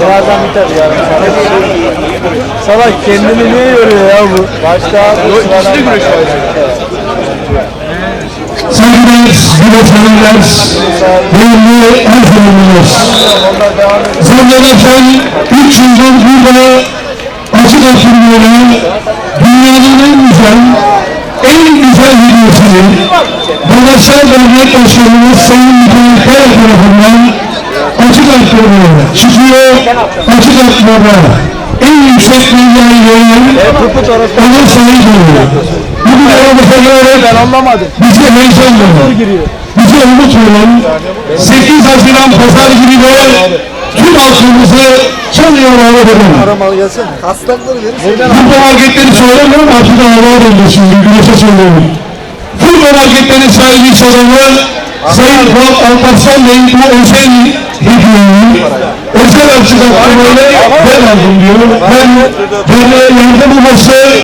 Birazdan biter yarın. Salak kendini niye yoruyor ya bu? Başta ikisi de güreş Saygıdeğer yönetmenler, değerli hanımefendiler. Zannedersem 3 yıldır burada açık oturmuyorlar. Dünyanın en güzel, hediyesini Dolaşan Devlet Başkanımız Sayın Müdürlük Kaya tarafından açık arttırmaya çıkıyor. Açık arttırmaya en yüksek dünyayı verilen ona sahip oluyor. Bugün Ben anlamadım. bize heyecan veriyor. Bize umut veren 8 Haziran Pazar günü de tüm halkımızı son yollara verin. Aramalı gelsin. Futbol söylemiyorum, artık hava oldu şimdi, güneşe söylüyorum. Futbol marketlerin sahibi sorumlu Sayın Fuat Alparslan Bey'in bu özel hediyeyi özel arttırmayla ben aldım diyorum. Ben böyle yardım olması